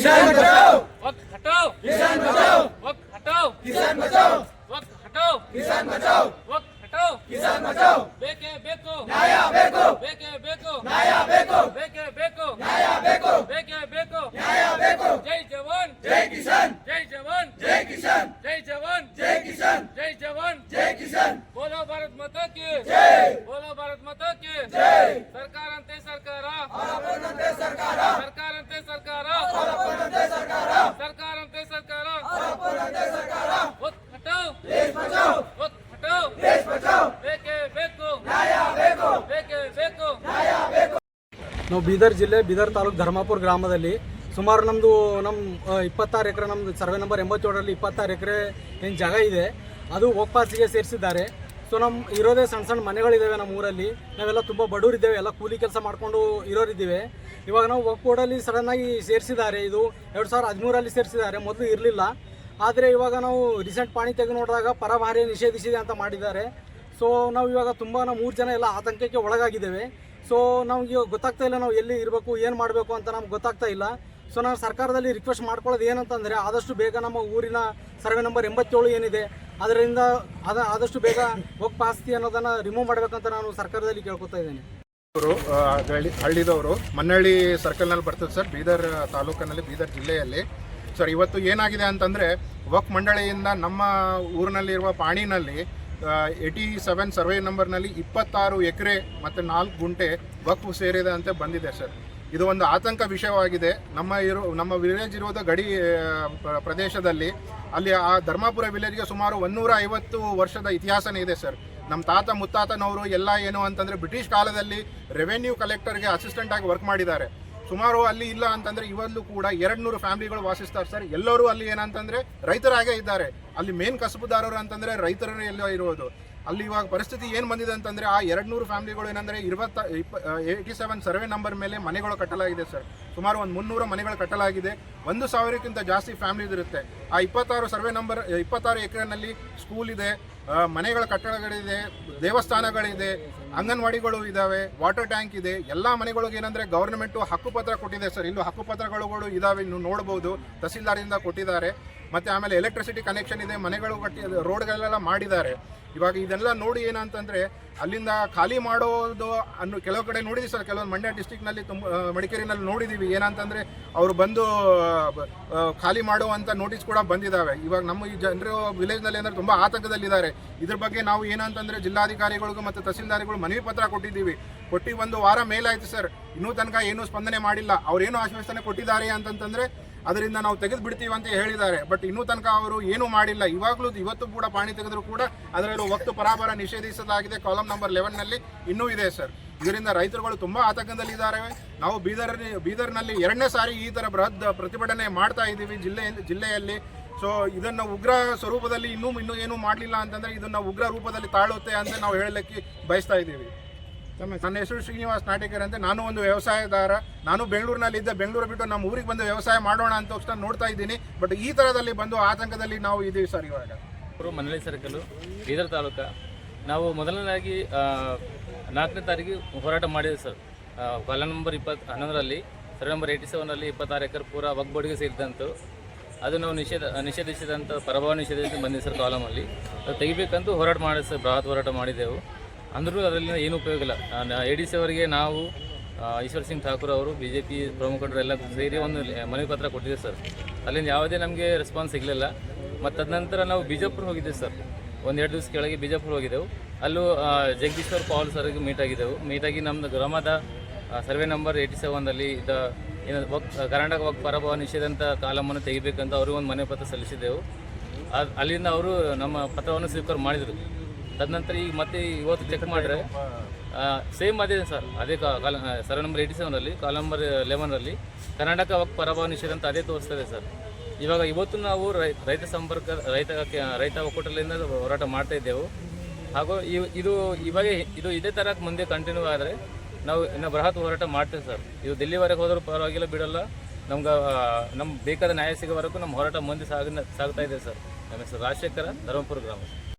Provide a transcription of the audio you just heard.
किसान बचाओ वक्त हटाओ किसान बचाओ वक्त हटाओ किसान बचाओ वक्त हटाओ किसान बचाओ वक्त हटाओ किसान बचाओ बेके बेको नाया बेको बेके बेको नाया बेको ನಾವು ಬೀದರ್ ಜಿಲ್ಲೆ, ಬೀದರ್ ತಾಲೂಕು ಧರ್ಮಾಪುರ ಗ್ರಾಮದಲ್ಲಿ ಸುಮಾರು ನಮ್ಮದು ನಮ್ಮ ಇಪ್ಪತ್ತಾರು ಎಕರೆ ನಮ್ಮದು ಸರ್ವೆ ನಂಬರ್ ಎಂಬತ್ತೇಳರಲ್ಲಿ ಇಪ್ಪತ್ತಾರು ಎಕರೆ ಏನು ಜಾಗ ಇದೆ, ಅದು ಒಕ್ಪಾಸಿಗೆ ಸೇರಿಸಿದ್ದಾರೆ. ಸೊ ನಮ್ಮ ಇರೋದೇ ಸಣ್ಣ ಸಣ್ಣ ಮನೆಗಳಿದ್ದಾವೆ ನಮ್ಮ ಊರಲ್ಲಿ. ನಾವೆಲ್ಲ ತುಂಬ ಬಡವರಿದ್ದೇವೆ, ಎಲ್ಲ ಕೂಲಿ ಕೆಲಸ ಮಾಡಿಕೊಂಡು ಇರೋರಿದ್ದೀವಿ. ಇವಾಗ ನಾವು ಒಕ್ಕೋಡಲ್ಲಿ ಸಡನ್ನಾಗಿ ಸೇರಿಸಿದ್ದಾರೆ, ಇದು ಎರಡು ಸಾವಿರದ ಹದಿಮೂರಲ್ಲಿ ಸೇರಿಸಿದ್ದಾರೆ, ಮೊದಲು ಇರಲಿಲ್ಲ. ಆದರೆ ಇವಾಗ ನಾವು ರೀಸೆಂಟ್ ಪಾಣಿ ತೆಗೆದು ನೋಡಿದಾಗ ಪರಭಾರಿ ನಿಷೇಧಿಸಿದೆ ಅಂತ ಮಾಡಿದ್ದಾರೆ. ಸೊ ನಾವು ಇವಾಗ ತುಂಬ ನಾವು ಮೂರು ಜನ ಎಲ್ಲ ಆತಂಕಕ್ಕೆ ಒಳಗಾಗಿದ್ದೇವೆ. ಸೊ ನಮ್ಗೆ ಗೊತ್ತಾಗ್ತಾ ಇಲ್ಲ ನಾವು ಎಲ್ಲಿ ಇರಬೇಕು, ಏನು ಮಾಡಬೇಕು ಅಂತ ನಮ್ಗೆ ಗೊತ್ತಾಗ್ತಾ ಇಲ್ಲ. ಸೊ ನಾನು ಸರ್ಕಾರದಲ್ಲಿ ರಿಕ್ವೆಸ್ಟ್ ಮಾಡ್ಕೊಳ್ಳೋದು ಏನಂತಂದರೆ ಆದಷ್ಟು ಬೇಗ ನಮ್ಮ ಊರಿನ ಸರ್ವೆ ನಂಬರ್ ಎಂಬತ್ತೇಳು ಏನಿದೆ, ಅದರಿಂದ ಅದ, ಆದಷ್ಟು ಬೇಗ ಹೋಗಿ ಪಾಸ್ತಿ ಅನ್ನೋದನ್ನು ರಿಮೂವ್ ಮಾಡಬೇಕಂತ ನಾನು ಸರ್ಕಾರದಲ್ಲಿ ಕೇಳ್ಕೊತಾ ಇದ್ದೇನೆ. ಅವರು ಹಳ್ಳಿ ಹಳ್ಳಿದವರು ಮನ್ನಳ್ಳಿ ಸರ್ಕಲ್ನಲ್ಲಿ ಬರ್ತದೆ ಸರ್, ಬೀದರ್ ತಾಲೂಕಿನಲ್ಲಿ, ಬೀದರ್ ಜಿಲ್ಲೆಯಲ್ಲಿ. ಸರ್, ಇವತ್ತು ಏನಾಗಿದೆ ಅಂತಂದರೆ ವಕ್ ಮಂಡಳಿಯಿಂದ ನಮ್ಮ ಊರಿನಲ್ಲಿರುವ ಪಾಣಿನಲ್ಲಿ ಏಯ್ಟಿ ಸೆವೆನ್ ಸರ್ವೆ ನಂಬರ್ನಲ್ಲಿ ಇಪ್ಪತ್ತಾರು ಎಕರೆ ಮತ್ತು ನಾಲ್ಕು ಗುಂಟೆ ವಕ್ಫ್ ಸೇರಿದೆ ಅಂತ ಬಂದಿದೆ ಸರ್. ಇದು ಒಂದು ಆತಂಕ ವಿಷಯವಾಗಿದೆ. ನಮ್ಮ ಇರೋ, ನಮ್ಮ ವಿಲೇಜ್ ಇರೋದು ಗಡಿ ಪ್ರದೇಶದಲ್ಲಿ ಅಲ್ಲಿ ಆ ಧರ್ಮಾಪುರ ವಿಲೇಜ್ಗೆ ಸುಮಾರು ಒನ್ನೂರ ಐವತ್ತು ವರ್ಷದ ಇತಿಹಾಸನೇ ಇದೆ ಸರ್. ನಮ್ಮ ತಾತ ಮುತ್ತಾತನವರು ಎಲ್ಲ ಏನು ಅಂತಂದರೆ ಬ್ರಿಟಿಷ್ ಕಾಲದಲ್ಲಿ ರೆವೆನ್ಯೂ ಕಲೆಕ್ಟರ್ಗೆ ಅಸಿಸ್ಟೆಂಟಾಗಿ ವರ್ಕ್ ಮಾಡಿದ್ದಾರೆ. ಸುಮಾರು ಅಲ್ಲಿ ಇಲ್ಲ ಅಂತಂದ್ರೆ ಇವಲ್ಲೂ ಕೂಡ ಎರಡು ನೂರು ಫ್ಯಾಮಿಲಿಗಳು ವಾಸಿಸ್ತಾರೆ ಸರ್. ಎಲ್ಲರೂ ಅಲ್ಲಿ ಏನಂತಂದ್ರೆ ರೈತರಾಗೇ ಇದ್ದಾರೆ. ಅಲ್ಲಿ ಮೇನ್ ಕಸಬುದಾರರು ಅಂತಂದ್ರೆ ರೈತರೇ ಎಲ್ಲ ಇರೋದು. ಅಲ್ಲಿ ಇವಾಗ ಪರಿಸ್ಥಿತಿ ಏನು ಬಂದಿದೆ ಅಂತಂದರೆ ಆ ಎರಡು ನೂರು ಫ್ಯಾಮಿಲಿಗಳು ಏನಂದರೆ ಇರುವತ್ತ ಇಪ್ಪ ಏಯ್ಟಿ ಸೆವೆನ್ ಸರ್ವೆ ನಂಬರ್ ಮೇಲೆ ಮನೆಗಳು ಕಟ್ಟಲಾಗಿದೆ ಸರ್. ಸುಮಾರು ಒಂದು ಮುನ್ನೂರು ಮನೆಗಳು ಕಟ್ಟಲಾಗಿದೆ. ಒಂದು ಸಾವಿರಕ್ಕಿಂತ ಜಾಸ್ತಿ ಫ್ಯಾಮಿಲಿ ಇರುತ್ತೆ. ಆ ಇಪ್ಪತ್ತಾರು ಸರ್ವೆ ನಂಬರ್ ಇಪ್ಪತ್ತಾರು ಎಕರೆನಲ್ಲಿ ಸ್ಕೂಲ್ ಇದೆ ಮನೆಗಳ ಕಟ್ಟಡಗಳಿದೆ, ದೇವಸ್ಥಾನಗಳಿದೆ, ಅಂಗನವಾಡಿಗಳು ಇದಾವೆ ವಾಟರ್ ಟ್ಯಾಂಕ್ ಇದೆ. ಎಲ್ಲ ಮನೆಗಳಿಗೆ ಏನಂದರೆ ಗೌರ್ಮೆಂಟು ಹಕ್ಕುಪತ್ರ ಕೊಟ್ಟಿದೆ ಸರ್. ಇಲ್ಲೂ ಹಕ್ಕುಪತ್ರಗಳು ಇದಾವೆ, ಇನ್ನು ನೋಡ್ಬೋದು. ತಹಸೀಲ್ದಾರಿಂದ ಕೊಟ್ಟಿದ್ದಾರೆ. ಮತ್ತು ಆಮೇಲೆ ಎಲೆಕ್ಟ್ರಿಸಿಟಿ ಕನೆಕ್ಷನ್ ಇದೆ, ಮನೆಗಳು ಕಟ್ಟಿ ರೋಡ್ಗಳೆಲ್ಲ ಮಾಡಿದ್ದಾರೆ. ಇವಾಗ ಇದೆಲ್ಲ ನೋಡಿ ಏನಂತಂದ್ರೆ ಅಲ್ಲಿಂದ ಖಾಲಿ ಮಾಡೋದು ಅನ್ನು ಕೆಲವು ಕಡೆ ನೋಡಿದ್ದೀವಿ ಸರ್. ಕೆಲವೊಂದು ಮಂಡ್ಯ ಡಿಸ್ಟಿಕ್ನಲ್ಲಿ ತುಂಬ ಮಡಿಕೇರಿನಲ್ಲಿ ನೋಡಿದ್ದೀವಿ ಏನಂತಂದ್ರೆ ಅವರು ಬಂದು ಖಾಲಿ ಮಾಡುವಂತ ನೋಟಿಸ್ ಕೂಡ ಬಂದಿದ್ದಾವೆ ಇವಾಗ ನಮ್ಮ ಈ ಜನರು ವಿಲೇಜ್ನಲ್ಲಿ ಅಂದರೆ ತುಂಬಾ ಆತಂಕದಲ್ಲಿದ್ದಾರೆ. ಇದ್ರ ಬಗ್ಗೆ ನಾವು ಏನಂತಂದ್ರೆ ಜಿಲ್ಲಾಧಿಕಾರಿಗಳಿಗೂ ಮತ್ತು ತಹಸೀಲ್ದಾರಿಗಳು ಮನವಿ ಪತ್ರ ಕೊಟ್ಟಿದ್ದೀವಿ. ಕೊಟ್ಟು ಒಂದು ವಾರ ಮೇಲಾಯಿತು ಸರ್. ಇನ್ನೂ ತನಕ ಏನೂ ಸ್ಪಂದನೆ ಮಾಡಿಲ್ಲ. ಅವ್ರೇನು ಆಶ್ವಾಸನೆ ಕೊಟ್ಟಿದ್ದಾರೆ ಅಂತಂತಂದ್ರೆ ಅದರಿಂದ ನಾವು ತೆಗೆದು ಬಿಡ್ತೀವಿ ಅಂತ ಹೇಳಿದ್ದಾರೆ. ಬಟ್ ಇನ್ನೂ ತನಕ ಅವರು ಏನೂ ಮಾಡಿಲ್ಲ. ಇವಾಗಲೂ ಇವತ್ತು ಕೂಡ ಪಾಣಿ ತೆಗೆದರೂ ಕೂಡ ಅದರಲ್ಲೂ ವಕ್ತು ಪರಾಬರ ನಿಷೇಧಿಸಲಾಗಿದೆ. ಕಾಲಮ್ ನಂಬರ್ ಲೆವೆನ್ನಲ್ಲಿ ಇನ್ನೂ ಇದೆ ಸರ್ ಇದರಿಂದ ರೈತರುಗಳು ತುಂಬಾ ಆತಂಕದಲ್ಲಿದ್ದಾರೆ. ನಾವು ಬೀದರ್ ಬೀದರ್ನಲ್ಲಿ ಎರಡನೇ ಸಾರಿ ಈ ಥರ ಬೃಹತ್ ಪ್ರತಿಭಟನೆ ಮಾಡ್ತಾ ಇದ್ದೀವಿ ಜಿಲ್ಲೆ, ಜಿಲ್ಲೆಯಲ್ಲಿ. ಸೊ ಇದನ್ನು ಉಗ್ರ ಸ್ವರೂಪದಲ್ಲಿ ಇನ್ನೂ ಇನ್ನೂ ಏನು ಮಾಡಲಿಲ್ಲ ಅಂತಂದ್ರೆ ಇದನ್ನ ಉಗ್ರ ರೂಪದಲ್ಲಿ ತಾಳುತ್ತೆ ಅಂತ ನಾವು ಹೇಳಲಿಕ್ಕೆ ಬಯಸ್ತಾ ಇದ್ದೀವಿ. ನನ್ನ ಹೆಸರು ಶ್ರೀನಿವಾಸ್ ನಾಟೇಕರ್ ಅಂತ ನಾನು ಒಂದು ವ್ಯವಸಾಯದಾರ. ನಾನು ಬೆಂಗಳೂರಿನಲ್ಲಿ ಇದ್ದ ಬೆಂಗಳೂರು ಬಿಟ್ಟು ನಮ್ಮ ಊರಿಗೆ ಬಂದು ವ್ಯವಸಾಯ ಮಾಡೋಣ ಅಂತ ತಕ್ಷಣ ನೋಡ್ತಾ ಇದ್ದೀನಿ. ಬಟ್ ಈ ಥರದಲ್ಲಿ ಬಂದು ಆತಂಕದಲ್ಲಿ ನಾವು ಇದೀವಿ ಸರ್ ಇವಾಗ. ಅವರು ಮನಲಿ ಸರ್ಕಲ್ಲು ಬೀದರ್ ತಾಲೂಕ. ನಾವು ಮೊದಲನೇದಾಗಿ ನಾಲ್ಕನೇ ತಾರೀಕು ಹೋರಾಟ ಮಾಡಿದೆ ಸರ್. ಫಲ ಕಾಲ ನಂಬರ್ ಇಪ್ಪತ್ತು ಹನ್ನೊಂದರಲ್ಲಿ ಸರ್ವೆ ನಂಬರ್ ಏಯ್ಟಿ ಸೆವೆನಲ್ಲಿ ಇಪ್ಪತ್ತಾರು ಎಕರೆ ಪೂರ ಒಗ್ಬೋಡಿಗೆ ಸೇರಿದಂತು. ಅದು ನಾವು ನಿಷೇಧ ನಿಷೇಧಿಸಿದಂಥ ಪರಭಾವ ನಿಷೇಧಿಸಿ ಬಂದಿದೆ ಸರ್ ಕಾಲಮಲ್ಲಿ. ಅದು ತೆಗಿಬೇಕಂತೂ ಹೋರಾಟ ಮಾಡಿದೆ ಸರ್ ಬೃಹತ್ ಹೋರಾಟ ಮಾಡಿದೆವು ಅಂದರೂ ಅದರಲ್ಲಿ ಏನು ಉಪಯೋಗ ಇಲ್ಲ. ಎ ಡಿ ಸಿ ಅವರಿಗೆ ನಾವು ಈಶ್ವರ್ ಸಿಂಗ್ ಠಾಕೂರ್ ಅವರು ಬಿ ಜೆ ಪಿ ಪ್ರಮುಖರೆಲ್ಲ ಸೇರಿ ಒಂದು ಮನವಿ ಪತ್ರ ಕೊಟ್ಟಿದೆ ಸರ್. ಅಲ್ಲಿಂದ ಯಾವುದೇ ನಮಗೆ ರೆಸ್ಪಾನ್ಸ್ ಸಿಗಲಿಲ್ಲ. ಮತ್ತು ತದನಂತರ ನಾವು ಬಿಜಾಪುರ ಹೋಗಿದ್ದೇವೆ ಸರ್. ಒಂದು ಎರಡು ದಿವಸ ಕೆಳಗೆ ಬಿಜಾಪುರ ಹೋಗಿದ್ದೆವು. ಅಲ್ಲೂ ಜಗದೀಶ್ವರ್ ಪಾಲ್ ಸರ್ಗೆ ಮೀಟ್ ಆಗಿದ್ದೆವು. ಮೀಟಾಗಿ ನಮ್ಮದು ಗ್ರಾಮದ ಸರ್ವೆ ನಂಬರ್ ಏಯ್ಟಿ ಸೆವೆನಲ್ಲಿ ಇದ್ದ, ಏನು ವಕ್, ಕರ್ನಾಟಕ ವಕ್ ಪರಭವ ನಿಷೇಧ ಅಂತ ಕಾಲಮನ್ನು ತೆಗಿಬೇಕಂತ ಅವರು ಒಂದು ಮನೆ ಪತ್ರ ಸಲ್ಲಿಸಿದ್ದೆವು. ಅಲ್ಲಿಂದ ಅವರು ನಮ್ಮ ಪತ್ರವನ್ನು ಸ್ವೀಕಾರ ಮಾಡಿದರು. ತದನಂತರ ಈಗ ಮತ್ತೆ ಇವತ್ತು ಚೆಕ್ ಮಾಡಿದ್ರೆ ಸೇಮ್ ಅದೇ ಸರ್, ಅದೇ ಕಾಲ ಸರ್ ನಂಬರ್ ಏಯ್ಟಿ ಸೆವೆನಲ್ಲಿ ಕಾಲ್ ನಂಬರ್ ಲೆವೆನಲ್ಲಿ ಕರ್ನಾಟಕ ವಕ್ ಪರಭಾವ ನಿಷೇಧ ಅಂತ ಅದೇ ತೋರಿಸ್ತದೆ ಸರ್. ಇವಾಗ ಇವತ್ತು ನಾವು ರೈತ ಸಂಪರ್ಕ, ರೈತ ರೈತ ಒಕ್ಕೂಟದಿಂದ ಹೋರಾಟ ಮಾಡ್ತಾ ಇದ್ದೆವು. ಹಾಗೂ ಇದು, ಇವಾಗ ಇದು ಇದೇ ಥರ ಮುಂದೆ ಕಂಟಿನ್ಯೂ ಆದರೆ ನಾವು ಇನ್ನು ಬೃಹತ್ ಹೋರಾಟ ಮಾಡ್ತೇವೆ ಸರ್. ಇದು ದಿಲ್ಲಿವರೆಗೆ ಹೋದರೂ ಪರವಾಗಿಲ್ಲ, ಬಿಡಲ್ಲ. ನಮ್ಗೆ ನಮ್ಗೆ ಬೇಕಾದ ನ್ಯಾಯ ಸಿಗೋವರೆಗೂ ನಮ್ಮ ಹೋರಾಟ ಮುಂದೆ ಸಾಗ ಸಾಗ್ತಾ ಇದೆ ಸರ್. ನಮ್ಮ ಹೆಸರು ರಾಜಶೇಖರ ಧರ್ಮಪುರ ಗ್ರಾಮ.